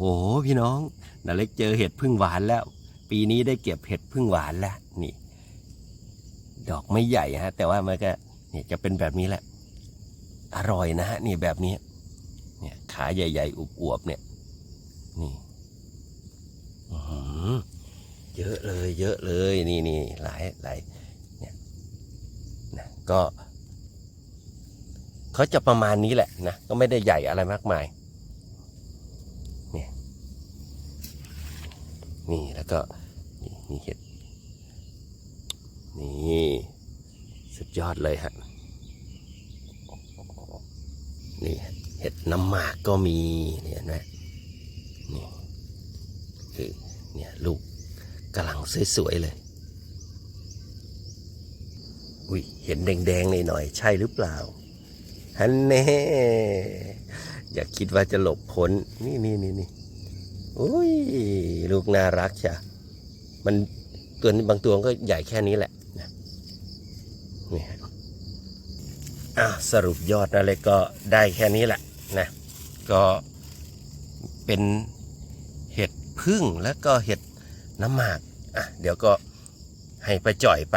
โอ้โหพี่น้องนาเล็กเจอเห็ดพึ่งหวานแล้ว ปีนี้ได้เก็บเห็ดพึ่งหวานแล้วนี่ ดอกไม่ใหญ่ฮะ แต่ว่ามันก็เนี่ยจะเป็นแบบนี้แหละ อร่อยนะฮะนี่แบบนี้ เนี่ยขาใหญ่ๆอวบๆเนี่ย นี่อื้อหือเยอะเลย เยอะเลยนี่นี่หลายหลายเนี่ยนะก็เขาจะประมาณนี้แหละนะก็ไม่ได้ใหญ่อะไรมากมาย นี่แล้วก็นี่มีเห็ด นี่สุดยอดเลยฮะ นี่เห็ดน้ำหมากก็มีเนี่ยเห็นไหมนี่คือเนี่ยลูกกำลังสวยๆเลย อุ้ยเห็นแดงๆหน่อยๆใช่หรือเปล่าฮันแน่อย่าคิดว่าจะหลบพ้น นี่นี่นี่นี่ อุ้ยลูกน่ารักจ้ะมันตัวบางตัวก็ใหญ่แค่นี้แหละนี่อะสรุปยอดนะเล็กก็ได้แค่นี้แหละนะก็เป็นเห็ดพึ่งแล้วก็เห็ดน้ำหมากอะเดี๋ยวก็ให้ไปาจ่อยไป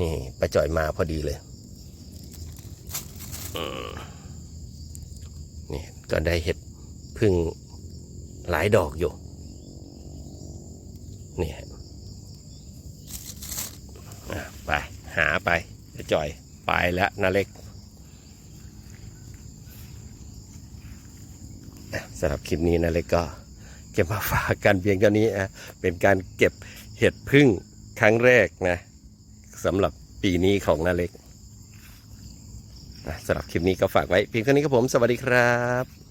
นี่ไปาจ่อยมาพอดีเลยนี่ก็ได้เห็ดพึ่ง หลายดอกอยู่นี่ฮะไป หาไปจ่อย ไปแล้วนาเล็กสำหรับคลิปนี้นาเล็กก็เก็บมาฝากกันเพียงเท่านี้อะเป็นการเก็บเห็ดพึ่งครั้งแรกนะสำหรับปีนี้ของนาเล็กอะสำหรับคลิปนี้ก็ฝากไว้เพียงเท่านี้ครับผม สวัสดีครับ